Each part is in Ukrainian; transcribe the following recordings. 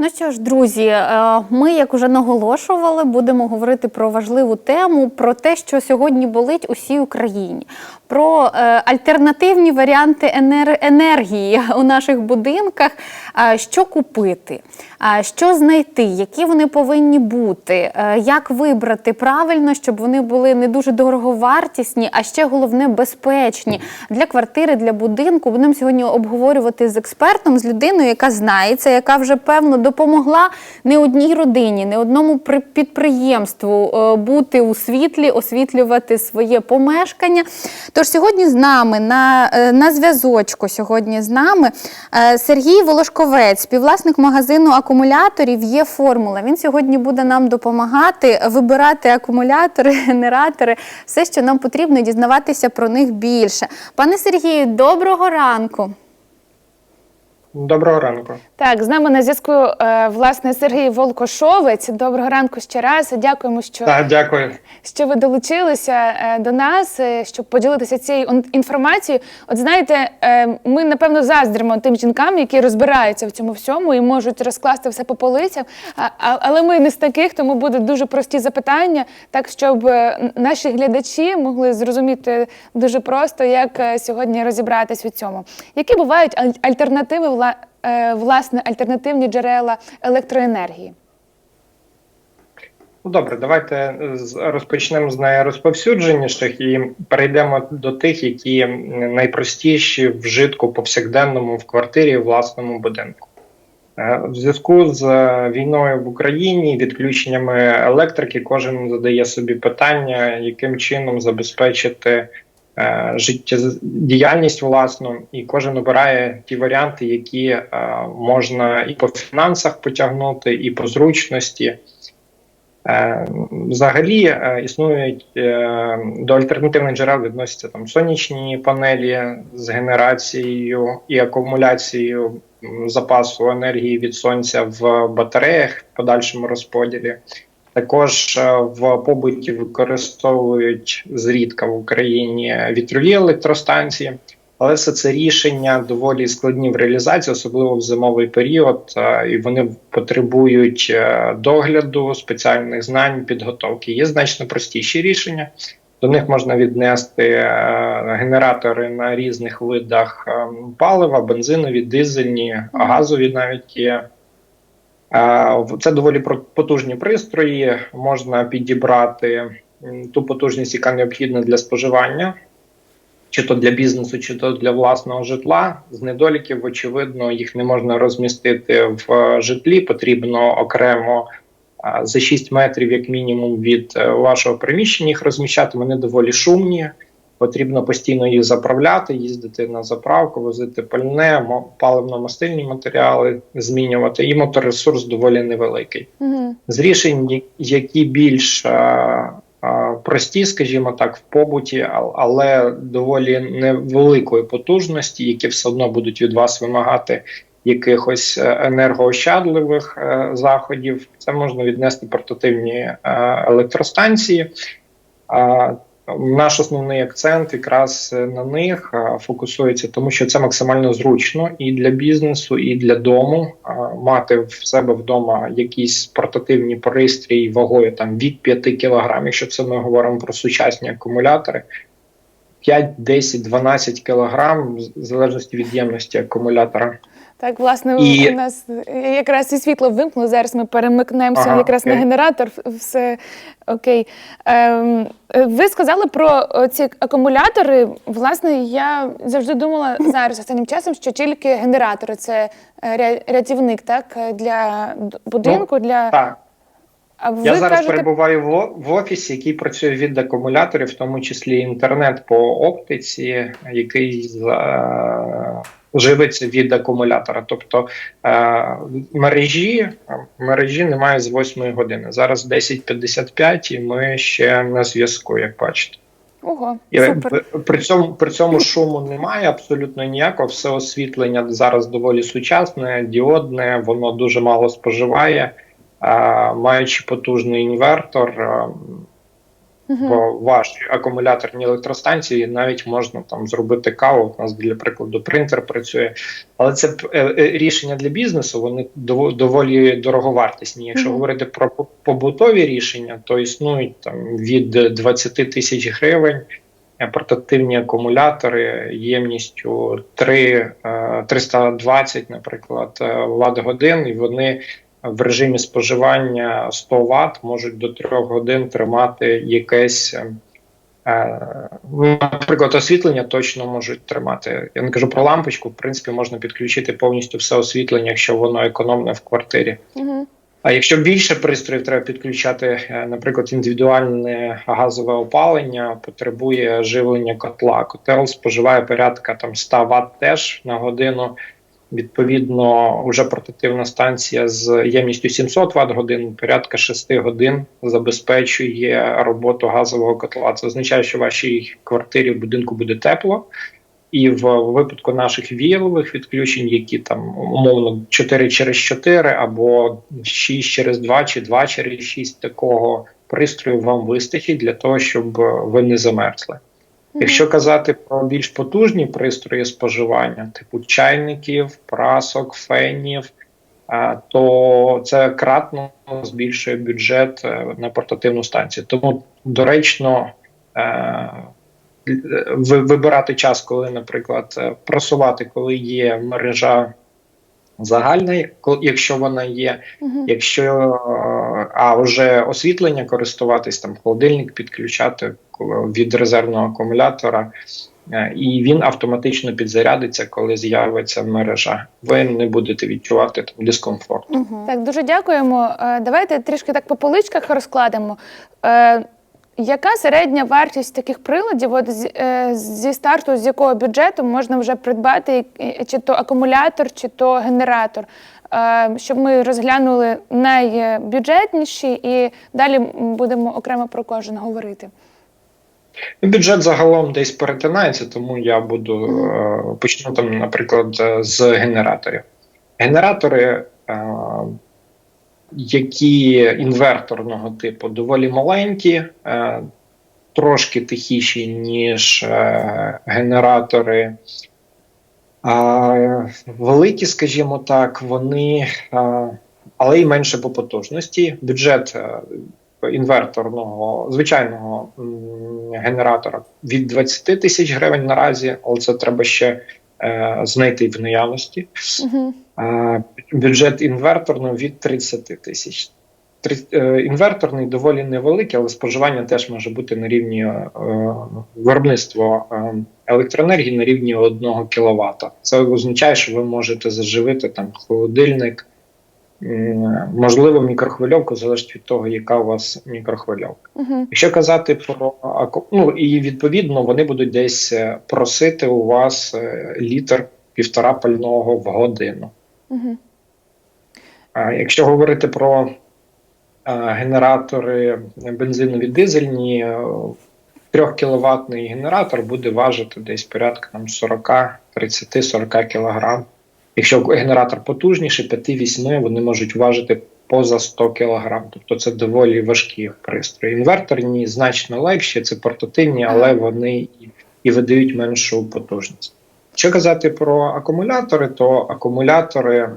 Ну що ж, друзі, е, ми, як уже наголошували, будемо говорити про важливу тему, про те, що сьогодні болить усій Україні, про е, альтернативні варіанти енер- енергії у наших будинках, що купити, що знайти, які вони повинні бути, е, як вибрати правильно, щоб вони були не дуже дороговартісні, а ще головне безпечні для квартири, для будинку. Будемо сьогодні обговорювати з експертом, з людиною, яка знається, яка вже певно допомогла не одній родині, не одному при- підприємству е, бути у світлі, освітлювати своє помешкання. Тож сьогодні з нами на, е, на зв'язочку сьогодні з нами е, Сергій Волошковець, співвласник магазину акумуляторів є формула. Він сьогодні буде нам допомагати вибирати акумулятори, генератори, все, що нам потрібно, дізнаватися про них більше. Пане Сергію, доброго ранку. Доброго ранку. Так, з нами на зв'язку е, власне Сергій Волкошовець. Доброго ранку ще раз. Дякуємо, що, Так, дякую. що ви долучилися е, до нас, е, щоб поділитися цією інформацією. От знаєте, ми напевно заздримо тим жінкам, які розбираються в цьому всьому і можуть розкласти все по а- але ми не з таких, тому будуть дуже прості запитання, так щоб наші глядачі могли зрозуміти дуже просто, як сьогодні розібратись у цьому. Які бувають аль- альтернативи власне альтернативні джерела електроенергії? Ну, добре, давайте розпочнемо з найрозповсюдженіших і перейдемо до тих, які найпростіші в житку повсякденному в квартирі в власному будинку. Е, В зв'язку з е, війною в Україні, відключеннями електрики, кожен задає собі питання, яким чином забезпечити е, життєдіяльність власну, і кожен обирає ті варіанти, які е, можна і по фінансах потягнути, і по зручності. Е, Взагалі е, існують е, до альтернативних джерел відносяться там сонячні панелі з генерацією і акумуляцією запасу енергії від сонця в батареях в подальшому розподілі. Також е, в побуті використовують зрідка в Україні вітрові електростанції, але все це рішення доволі складні в реалізації, особливо в зимовий період, е, і вони потребують е, догляду, спеціальних знань, підготовки. Є значно простіші рішення. До них можна віднести генератори на різних видах е, палива, бензинові, дизельні, газові навіть є. Це доволі потужні пристрої. Можна підібрати ту потужність, яка необхідна для споживання, чи то для бізнесу, чи то для власного житла. З недоліків, очевидно, їх не можна розмістити в е, житлі. Потрібно окремо за 6 метрів, як мінімум, від е, вашого приміщення їх розміщати. Вони доволі шумні. Потрібно постійно їх заправляти, їздити на заправку, возити пальне, паливно-мастильні матеріали, змінювати. І моторесурс доволі невеликий. Угу. З рішень, які більш е, е, прості, скажімо так, в побуті, а- але доволі невеликої потужності, які все одно будуть від вас вимагати якихось е, енергоощадливих е, заходів. Це можна віднести портативні е, електростанції. А, Наш основний акцент якраз на них фокусується, тому що це максимально зручно і для бізнесу, і для дому мати в себе вдома якісь портативні пристрій вагою там від 5 кг, якщо це ми говоримо про сучасні акумулятори. 5, 10, 12 кг, в залежності від ємності акумулятора. Так, власне, І- у нас якраз і світло вимкнуло. Зараз ми перемикнемося Ага, якраз на генератор. Все окей. Ем, е, ви сказали про ці акумулятори. Власне, я завжди думала зараз останнім часом, що тільки генератори це е, рятівник, так е, для будинку. для Так, а ви Я зараз кажете, перебуваю в, в офісі, який працює від акумуляторів, в тому числі інтернет по оптиці, який за- живиться від акумулятора. Тобто е, мережі, мережі немає з 8 години. Зараз 10.55 і ми ще на зв'язку, як бачите. ого, І супер. при цьому при цьому шуму немає абсолютно ніякого. Все освітлення зараз доволі сучасне, діодне, воно дуже мало споживає, а, маючи потужний інвертор. А, в вашій акумуляторній електростанції навіть можна там зробити каву. У нас для прикладу принтер працює, але це е, е, рішення для бізнесу. Вони дово- доволі дороговартісні. Якщо говорити про побутові рішення, то існують там від 20 тисяч гривень. е, Портативні акумулятори ємністю 3, е, 320, наприклад, ватт годин, і вони в режимі споживання 100 Вт можуть до 3 годин тримати якесь, е, е, ну, наприклад, освітлення точно можуть тримати. Я не кажу про лампочку, в принципі, можна підключити повністю все освітлення, якщо воно економне в квартирі. Угу. А якщо більше пристроїв треба підключати, е, наприклад, індивідуальне газове опалення потребує живлення котла. Котел споживає порядка там 100 Вт теж на годину. Відповідно, вже портативна станція з ємністю 700 Вт годин, порядка 6 годин забезпечує роботу газового котла. Це означає, що в вашій квартирі в будинку буде тепло. І в випадку наших віялових відключень, які там умовно 4 через 4 або 6 через 2 чи 2 через 6, такого пристрою вам вистачить для того, щоб ви не замерзли. Якщо казати про більш потужні пристрої споживання, типу чайників, прасок, фенів, е, то це кратно збільшує бюджет е, на портативну станцію. Тому доречно е, вибирати час, коли, наприклад, е, просувати, коли є мережа загальна, якщо вона є, Угу. якщо е, а вже освітлення користуватись, там холодильник підключати від резервного акумулятора, е, і він автоматично підзарядиться, коли з'явиться мережа. Ви не будете відчувати там дискомфорт. Угу. Так, дуже дякуємо. Е, Давайте трішки так по поличках розкладемо. Яка середня вартість таких приладів? От е, зі старту, з якого бюджету можна вже придбати чи то акумулятор, чи то генератор, Е, щоб ми розглянули найбюджетніші і далі будемо окремо про кожен говорити. Бюджет загалом десь перетинається, тому я буду е, почну там, наприклад, з генераторів. Генератори, які інверторного типу, доволі маленькі, е, трошки тихіші, ніж е, генератори. А, великі, скажімо так, вони, е, але й менше по потужності. Бюджет інверторного звичайного генератора від 20 тисяч гривень наразі, але це треба ще знайти в наявності. Угу. Бюджет інверторного від 30 тисяч. Е, Інверторний доволі невеликий, але споживання теж може бути на рівні е, виробництва е, електроенергії на рівні 1 кВт. Це означає, що ви можете заживити там холодильник, можливо, мікрохвильовку, залежить від того, яка у вас мікрохвильовка. Угу. Якщо казати про ну і відповідно вони будуть десь е, просити у вас е, літр півтора пального в годину. Угу. А якщо говорити про е, генератори бензинові дизельні, е, 3 кВт генератор буде важити десь порядка там 40, 30-40 кг. Якщо генератор потужніший, 5-8 вони можуть важити поза 100 кг. Тобто це доволі важкі пристрої. Інверторні значно легші, це портативні, але вони і, видають меншу потужність. Якщо казати про акумулятори, то акумулятори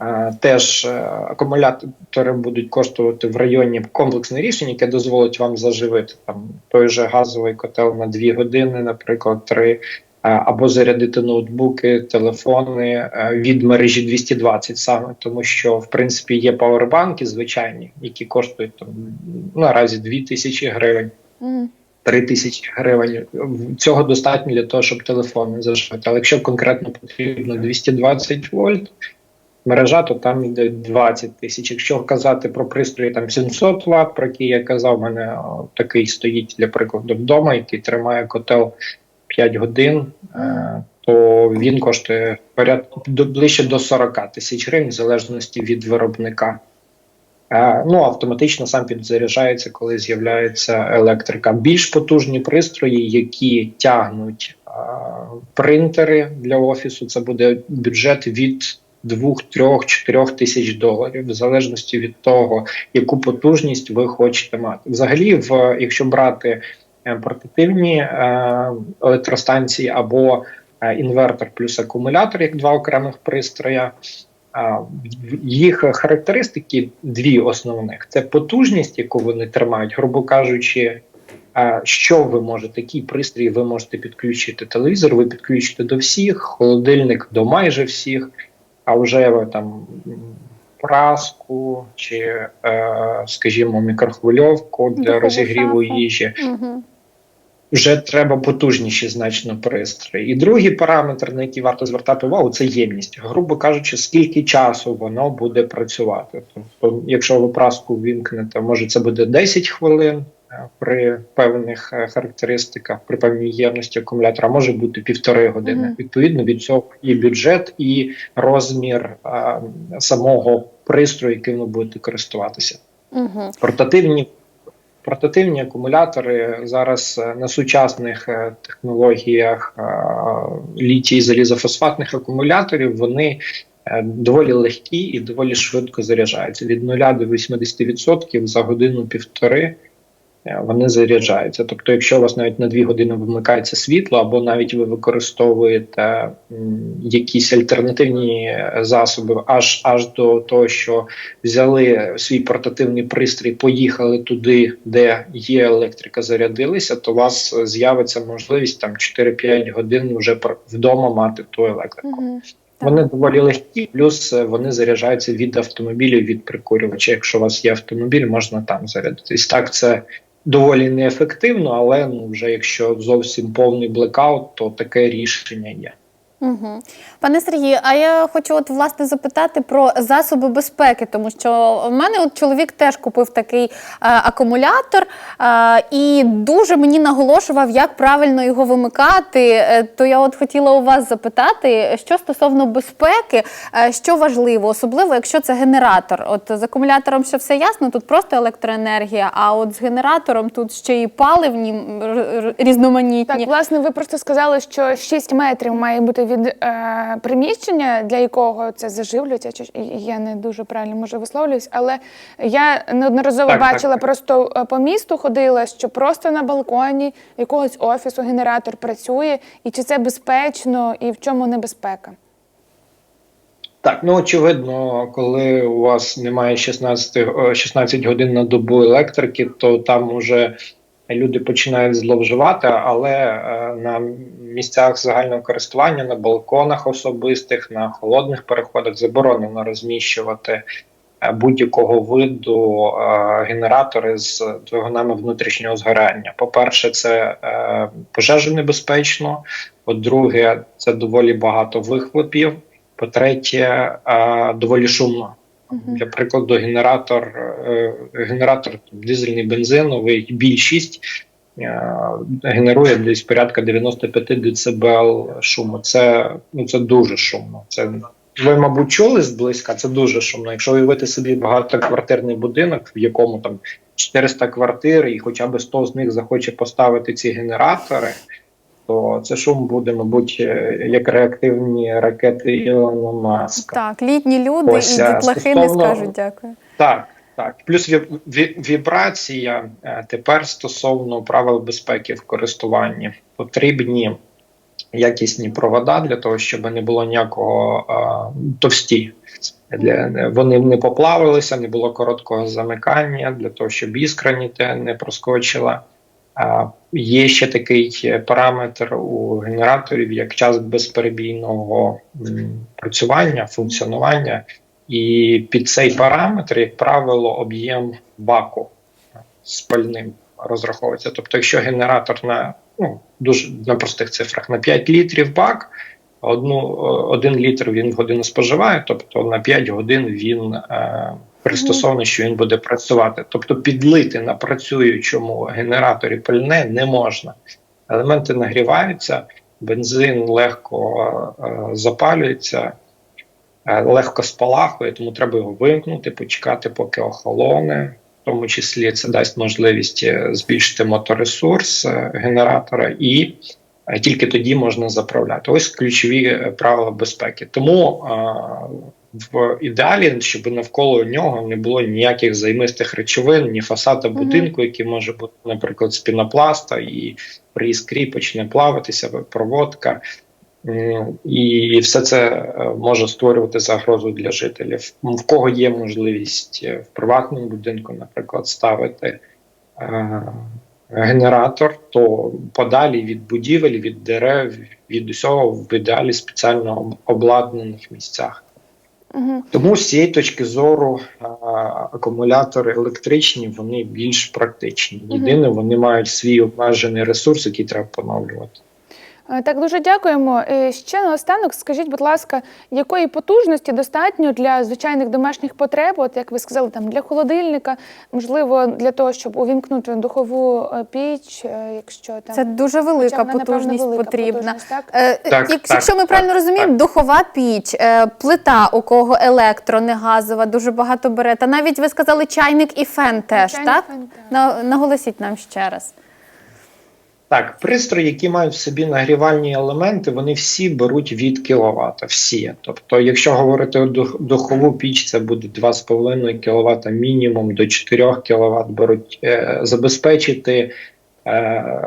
е, теж е, акумулятори будуть коштувати в районі комплексне рішення, яке дозволить вам заживити там той же газовий котел на 2 години, наприклад, 3, е, або зарядити ноутбуки, телефони е, від мережі 220 саме, тому що в принципі є павербанки звичайні, які коштують там наразі 2000 гривень. Угу. 3 тисячі гривень. Цього достатньо для того, щоб телефон зажити. Але якщо конкретно потрібно 220 вольт мережа, то там йде 20 тисяч. Якщо казати про пристрої там 700 Вт, про які я казав, у мене такий стоїть для прикладу вдома, який тримає котел 5 годин. е, То він коштує порядку ближче до 40 тисяч гривень, в залежності від виробника. Е, Ну, автоматично сам підзаряджається, коли з'являється електрика. Більш потужні пристрої, які тягнуть е, принтери для офісу. Це буде бюджет від 2, 3, 4 тисяч доларів, в залежності від того, яку потужність ви хочете мати. Взагалі, в якщо брати портативні е, електростанції або е, інвертор плюс акумулятор, як два окремих пристроя. Їх характеристики дві основних: це потужність, яку вони тримають, грубо кажучи, що ви можете, який пристрій ви можете підключити. Телевізор ви підключите до всіх, холодильник до майже всіх, а вже ви там праску чи, е, скажімо, мікрохвильовку для розігріву їжі. Вже треба потужніші значно пристрої. І другий параметр, на який варто звертати увагу, це ємність. Грубо кажучи, скільки часу воно буде працювати. Тобто, якщо ви праску вімкнете, може це буде 10 хвилин е, при певних е, характеристиках, при певній ємності акумулятора, може бути півтори години. Мгм. Відповідно від цього і бюджет, і розмір е, самого пристрою, яким ви будете користуватися. Угу. Портативні портативні акумулятори зараз е, на сучасних е, технологіях е, літій залізофосфатних акумуляторів вони доволі легкі і доволі швидко заряджаються від 0 до 80% за годину-півтори. Е, Вони заряджаються. Тобто, якщо у вас навіть на 2 години вимикається світло, або навіть ви використовуєте якісь альтернативні е, засоби, аж аж до того, що взяли свій портативний пристрій, поїхали туди, де є електрика, зарядилися, то у вас з'явиться можливість там 4-5 годин вже вдома мати ту електрику. Угу. Так. Вони доволі легкі, плюс е, вони заряджаються від автомобілів, від прикурювача. Якщо у вас є автомобіль, можна там зарядитись. Так, це доволі неефективно, але ну вже якщо зовсім повний блекаут, то таке рішення є. Угу. Пане Сергію, а я хочу от власне запитати про засоби безпеки, тому що в мене от чоловік теж купив такий е, акумулятор е, і дуже мені наголошував, як правильно його вимикати. Е, то я от хотіла у вас запитати, що стосовно безпеки, е, що важливо, особливо якщо це генератор. От з акумулятором ще все ясно, тут просто електроенергія, а от з генератором тут ще і паливні різноманітні. Так, власне, ви просто сказали, що 6 метрів має бути від е, приміщення, для якого це заживлюється. Чи я не дуже правильно може висловлююсь, але я неодноразово Так, бачила так. просто е, по місту ходила, що просто на балконі якогось офісу генератор працює, і чи це безпечно, і в чому небезпека? Так, ну очевидно, коли у вас немає 16, е, 16 годин на добу електрики, то там уже люди починають зловживати, але е, на місцях загального користування, на балконах особистих, на холодних переходах заборонено розміщувати е, будь-якого виду е, генератори з двигунами внутрішнього згорання. По-перше, це е, пожежонебезпечно. По-друге, це доволі багато вихлопів. По-третє, доволі шумно. Для прикладу, генератор, е, генератор дизельний бензиновий більшість е, генерує десь порядка 95 дБ шуму. Це, ну, це дуже шумно. Це ви, мабуть, чули зблизька, це дуже шумно. Якщо уявити собі багатоквартирний будинок, в якому там 400 квартир, і хоча б 100 з них захоче поставити ці генератори, то це шум буде, мабуть, е, як реактивні ракети Ілона Маска. Так, літні люди Ось, і а, дітлахи не скажуть дякую. Так, так. Плюс ві- ві- вібрація е, тепер стосовно правил безпеки в користуванні потрібні якісні провода для того, щоб не було ніякого е, товсті. Для, вони не поплавилися, не було короткого замикання для того, щоб іскра не проскочила. Є ще такий е, параметр у генераторів, як час безперебійного працювання, функціонування. І під цей параметр, як правило, об'єм баку з пальним розраховується. Тобто, якщо генератор на ну, дуже на простих цифрах на 5 літрів бак, одну, один літр він в годину споживає, тобто на 5 годин він е, пристосований, що він буде працювати. Тобто підлити на працюючому генераторі пальне не можна. Елементи нагріваються, бензин легко е, запалюється. Е, легко спалахує, тому треба його вимкнути, почекати, поки охолоне. В тому числі це дасть можливість е, збільшити моторесурс е, генератора і е, тільки тоді можна заправляти. Ось ключові е, правила безпеки. Тому в ідеалі, щоб навколо нього не було ніяких займистих речовин, ні фасада будинку, який може бути, наприклад, з пінопласта, і при іскрі почне плаватися проводка. І все це е, може створювати загрозу для жителів. В кого є можливість е, в приватному будинку, наприклад, ставити е, генератор, то подалі від будівель, від дерев, від усього в ідеалі спеціально обладнаних місцях. Угу. Тому з цієї точки зору а, акумулятори електричні вони більш практичні. Єдине, вони мають свій обмежений ресурс, який треба поновлювати. Е, Так, дуже дякуємо. Ще наостанок, скажіть, будь ласка, якої потужності достатньо для звичайних домашніх потреб, от як ви сказали, там для холодильника, можливо, для того, щоб увімкнути духову е, піч, е, якщо там Це дуже велика Хоча вона, напевно, потужність велика потрібна. потужність, так? Е, Так, як- так, якщо ми так, правильно розуміємо, так. духова піч, е, плита, у кого електро, не газова, дуже багато бере. Та навіть ви сказали чайник і фен теж, Чайник, так? фен, так. На- Наголосіть нам ще раз. Так, пристрої, які мають в собі нагрівальні елементи, вони всі беруть від кіловата. Всі. Тобто, якщо говорити дух- духову піч, це буде 2,5 кВт мінімум до 4 кВт беруть е, забезпечити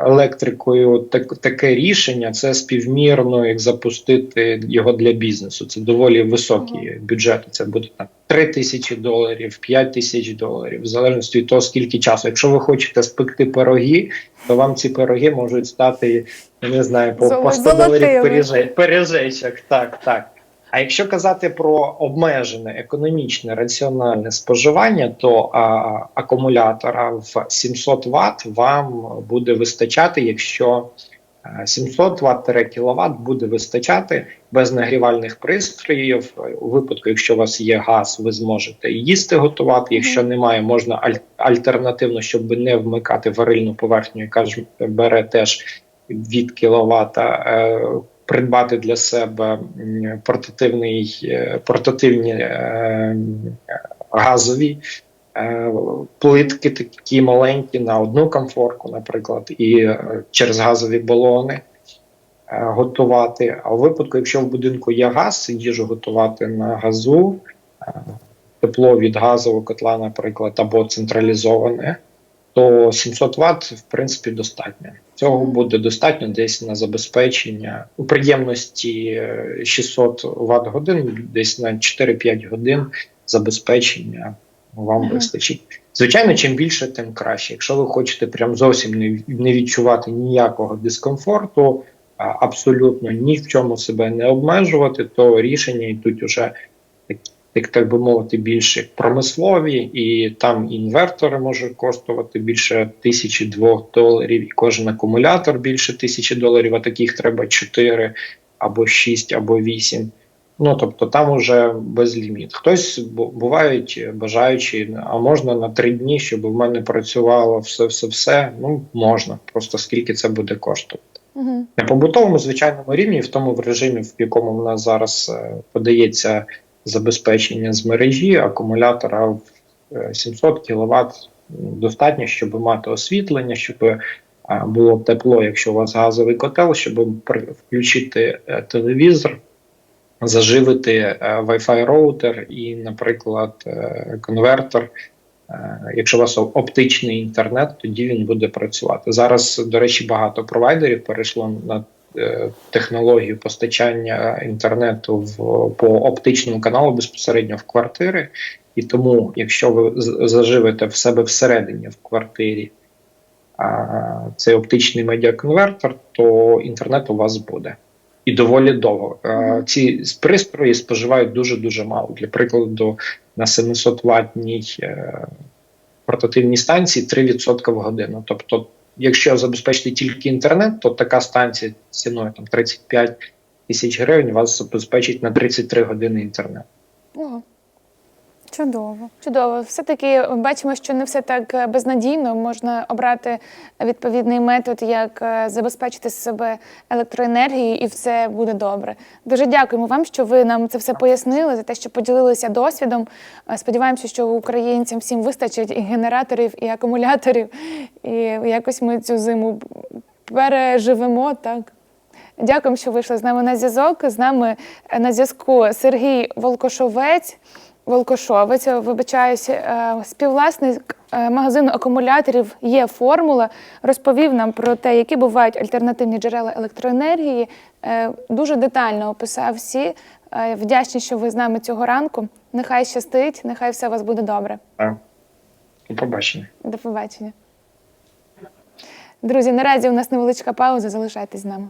електрикою так, таке рішення. Це співмірно, як запустити його для бізнесу. Це доволі високі бюджети. Це буде там 3 тисячі доларів, 5 тисяч доларів, в залежності від того, скільки часу. Якщо ви хочете спекти пироги, то вам ці пироги можуть стати, я не знаю, по, по 100 доларів пиріже- Так, так. А якщо казати про обмежене економічне раціональне споживання, то а, акумулятора в 700 Вт вам буде вистачати, якщо е, 700 Вт кВт буде вистачати без нагрівальних пристроїв. У випадку, якщо у вас є газ, ви зможете їсти готувати. Якщо немає, можна аль- альтернативно, щоб не вмикати варильну поверхню, яка ж бере теж від кіловата. Придбати для себе портативний е, портативні е, газові е, плитки, такі маленькі на одну комфорку, наприклад, і е, через газові балони е, готувати. А у випадку, якщо в будинку є газ, їжу готувати на газу, тепло від газового котла, наприклад, або централізоване, то 700 Вт в принципі достатньо. Цього буде достатньо десь на забезпечення у приємності е, 600 Вт годин, десь на 4-5 годин забезпечення вам вистачить. Звичайно, чим більше, тим краще. Якщо ви хочете прям зовсім не, не відчувати ніякого дискомфорту, абсолютно ні в чому себе не обмежувати, то рішення йдуть уже так, так, так би мовити, більше промислові, і там інвертори можуть коштувати більше тисячі двох доларів, і кожен акумулятор більше тисячі доларів, а таких треба 4 або 6, або 8. Ну тобто там уже безліміт. Хтось бувають бажаючі, а можна на три дні, щоб в мене працювало все, все, все. Ну можна, просто скільки це буде коштувати. Угу. На побутовому звичайному рівні, в тому в режимі, в якому в нас зараз е, подається забезпечення з мережі, акумулятора в е, 700 кВт достатньо, щоб мати освітлення, щоб е, було тепло, якщо у вас газовий котел, щоб включити е, телевізор, заживити е, Wi-Fi роутер і, наприклад, е, конвертер. Е, Якщо у вас оптичний інтернет, тоді він буде працювати. Зараз, до речі, багато провайдерів перейшло на е, технологію постачання інтернету в по оптичному каналу безпосередньо в квартири. І тому, якщо ви заживете в себе всередині в квартирі а, цей оптичний медіаконвертер, то інтернет у вас буде. І доволі довго. Е, Ці пристрої споживають дуже дуже мало. Для прикладу, на 700 ватній е, портативній станції 3% в годину. Тобто, якщо забезпечити тільки інтернет, то така станція ціною там 35 тисяч гривень вас забезпечить на 33 години інтернет. Ого. Чудово. Чудово. Все-таки бачимо, що не все так е, безнадійно. Можна обрати відповідний метод, як е, забезпечити себе електроенергією, і все буде добре. Дуже дякуємо вам, що ви нам це все пояснили, за те, що поділилися досвідом. Е, Сподіваємося, що українцям всім вистачить і генераторів, і акумуляторів, і якось ми цю зиму переживемо так. Дякуємо, що вийшли з нами на зв'язок. З нами на зв'язку Сергій Волкошовець. Волкошовець, вибачаюся, е, співвласник е, магазину акумуляторів є формула. Розповів нам про те, які бувають альтернативні джерела електроенергії. Е, Дуже детально описав всі. Вдячні, що ви з нами цього ранку. Нехай щастить, нехай все у вас буде добре. До побачення. До побачення. Друзі, наразі у нас невеличка пауза. Залишайтесь з нами.